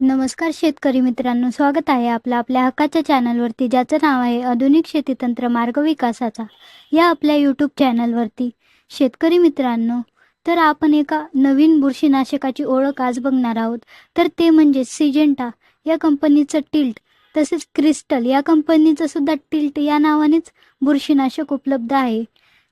नमस्कार शेतकरी मित्रांनो स्वागत आहे आपलं आपल्या हक्काच्या चॅनलवरती ज्याचं नाव आहे आधुनिक शेतीतंत्र मार्ग विकासाचा. या आपल्या यूट्यूब चॅनलवरती शेतकरी मित्रांनो तर आपण एका नवीन बुरशीनाशकाची ओळख आज बघणार आहोत. तर ते म्हणजे सिजेंटा या कंपनीचं टिल्ट तसेच क्रिस्टल या कंपनीचं सुद्धा टिल्ट या नावानेच बुरशीनाशक उपलब्ध आहे.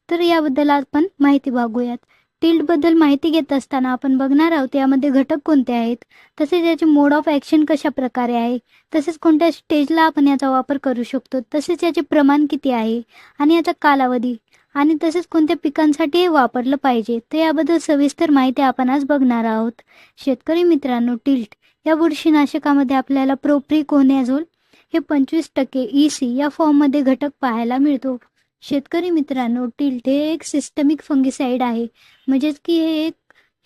तर याबद्दल आपण माहिती बघूयात. टिल्टबद्दल माहिती घेत असताना आपण बघणार आहोत यामध्ये घटक कोणते आहेत तसेच याचे मोड ऑफ ॲक्शन कशा प्रकारे आहे तसेच कोणत्या स्टेजला आपण याचा वापर करू शकतो तसेच याचे प्रमाण किती आहे आणि याचा कालावधी आणि तसेच कोणत्या पिकांसाठी हे वापरलं पाहिजे तर याबद्दल सविस्तर माहिती आपण आज बघणार आहोत. शेतकरी मित्रांनो टिल्ट या बुरशीनाशकामध्ये आपल्याला प्रोप्री प्रोप्रिकोनॅझोल हे पंचवीस टक्के ई सी या फॉर्ममध्ये घटक पाहायला मिळतो. शेतकरी मित्रांनो टिल्ट हे एक सिस्टमिक फंगिसाईड आहे. म्हणजेच की हे एक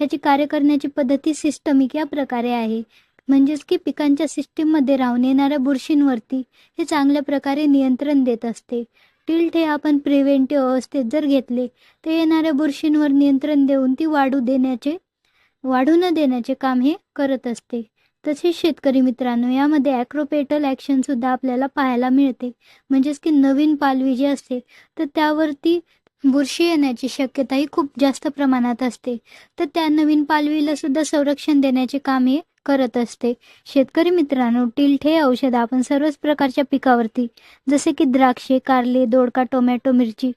ह्याची कार्य करण्याची पद्धती सिस्टमिक या प्रकारे आहे. म्हणजेच की पिकांच्या सिस्टीममध्ये राहून येणाऱ्या बुरशींवरती हे चांगल्या प्रकारे नियंत्रण देत असते. टिल्ट हे आपण प्रिव्हेंटिव्ह अवस्थेत जर घेतले तर येणाऱ्या बुरशींवर नियंत्रण देऊन ती वाढू देण्याचे वाढू न देण्याचे काम हे करत असते. तसेच शेतकरी मित्रांनो यामध्ये ॲक्रोपेटल ॲक्शनसुद्धा आपल्याला पाहायला मिळते. म्हणजेच की नवीन पालवी जी असते तर त्यावरती बुरशी येण्याची शक्यताही खूप जास्त प्रमाणात असते. तर त्या नवीन पालवीला सुद्धा संरक्षण देण्याचे काम हे करत असते. शेतकरी मित्रांनो टिल्ट हे औषध आपण सर्वच प्रकारच्या पिकावरती जसे की द्राक्षे कारले दोडका टोमॅटो मिरची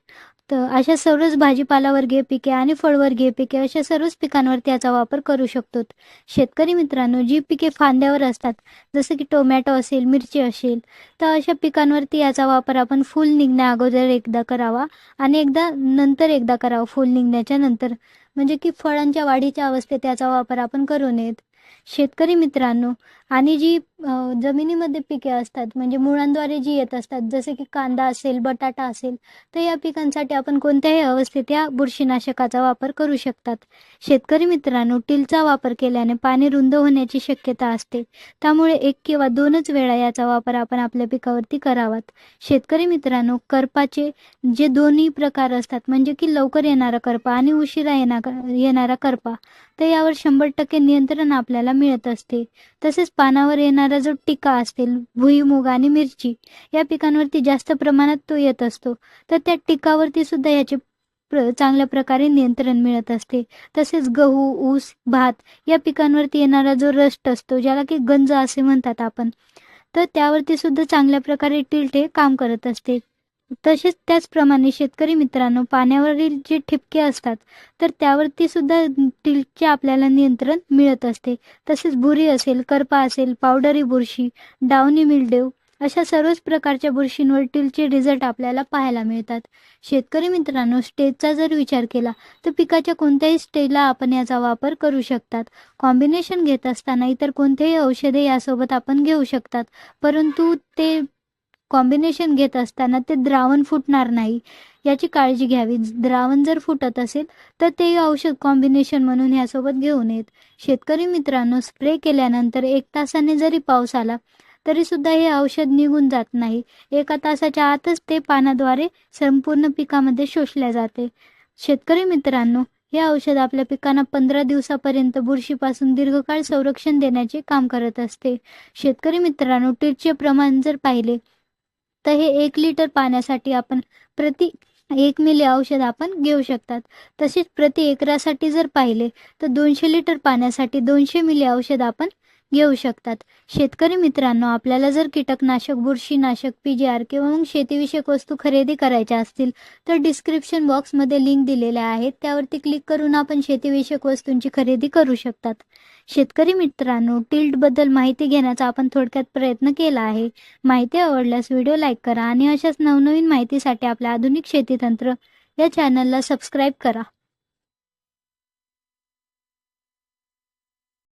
तर अशा सर्वच भाजीपालावर्गीय पिके आणि फळवर्गीय पिके अशा सर्वच पिकांवर याचा वापर करू शकतो. शेतकरी मित्रांनो जी पिके फांद्यावर असतात जसं की टोमॅटो असेल मिरची असेल तर अशा पिकांवरती याचा वापर आपण फूल निघण्या अगोदर एकदा करावा आणि एकदा नंतर एकदा करावा फूल निघण्याच्या नंतर. म्हणजे की फळांच्या वाढीच्या अवस्थेत याचा वापर आपण करू नयेत. शेतकरी मित्रांनो आणि जी जमिनीमध्ये पिके असतात म्हणजे मुळांद्वारे जी येत असतात जसे की कांदा असेल बटाटा असेल तर या पिकांसाठी आपण कोणत्याही अवस्थेत या बुरशीनाशकाचा वापर करू शकतात. शेतकरी मित्रांनो टिलचा वापर केल्याने पाणी रुंद होण्याची शक्यता असते. त्यामुळे एक किंवा दोनच वेळा याचा वापर आपण आपल्या पिकावरती करावात. शेतकरी मित्रांनो करपाचे जे दोन्ही प्रकार असतात म्हणजे की लवकर येणारा करपा आणि उशिरा येणारा येणारा करपा तर यावर शंभर टक्के नियंत्रण आपल्या आपल्याला मिळत असते. तसेच पानावर येणारा जो टिका असतील भुईमुग आणि मिरची या पिकांवरती जास्त प्रमाणात तो येत असतो. तर त्या टिकावरती सुद्धा याचे प्र चांगल्या प्रकारे नियंत्रण मिळत असते. तसेच गहू ऊस भात या पिकांवरती येणारा जो रस्ट असतो ज्याला की गंज असे म्हणतात आपण तर त्यावरती सुद्धा चांगल्या प्रकारे टिल्ट हे काम करत असते. तसेच त्याचप्रमाणे शेतकरी मित्रांनो पाण्यावरील जे ठिपके असतात तर त्यावरती सुद्धा टिल्टचे आपल्याला नियंत्रण मिळत असते. तसेच भुरी असेल करपा असेल पावडरी बुरशी डावणी मिल्डेव अशा सर्वच प्रकारच्या बुरशींवर टिलचे रिझल्ट आपल्याला पाहायला मिळतात. शेतकरी मित्रांनो स्टेजचा जर विचार केला तर पिकाच्या कोणत्याही स्टेजला आपण याचा वापर करू शकतात. कॉम्बिनेशन घेत असताना इतर कोणतेही औषधे यासोबत आपण घेऊ शकतात. परंतु ते कॉम्बिनेशन घेत असताना ते द्रावण फुटणार नाही. याची काळजी घ्यावी. द्रावण जर फुटत असेल तर ते औषध कॉम्बिनेशन म्हणून ह्यासोबत घेऊ नयेत शेतकरी मित्रांनो स्प्रे केल्यानंतर एक तासाने जरी पाऊस आला तरी सुद्धा हे औषध निघून जात नाही. एका तासाच्या आतच ते पानाद्वारे संपूर्ण पिकामध्ये शोषल्या जाते. शेतकरी मित्रांनो हे औषध आपल्या पिकांना पंधरा दिवसापर्यंत बुरशीपासून दीर्घकाळ संरक्षण देण्याचे काम करत असते. शेतकरी मित्रांनो टीटचे प्रमाण जर पाहिले तर हे एक लिटर पाण्यासाठी आपण प्रति एक मिली औषध आपण घेऊ शकतात. तसेच प्रति एकरासाठी जर पाहिले तर दोनशे लिटर पाण्यासाठी दोनशे मिली औषध आपण घेऊ शकतात. शेतकरी मित्रांनो आपल्याला जर कीटकनाशक बुरशीनाशक पी जी आर किंवा मग शेतीविषयक वस्तू खरेदी करायच्या असतील तर डिस्क्रिप्शन बॉक्समध्ये लिंक दिलेल्या आहेत. त्यावरती क्लिक करून आपण शेतीविषयक वस्तूंची खरेदी करू शकतात. शेतकरी मित्रांनो टिल्टबद्दल माहिती घेण्याचा आपण थोडक्यात प्रयत्न केला आहे. माहिती आवडल्यास व्हिडिओ लाईक करा आणि अशाच नवनवीन माहितीसाठी आपल्या आधुनिक शेतीतंत्र या चॅनलला सबस्क्राईब करा.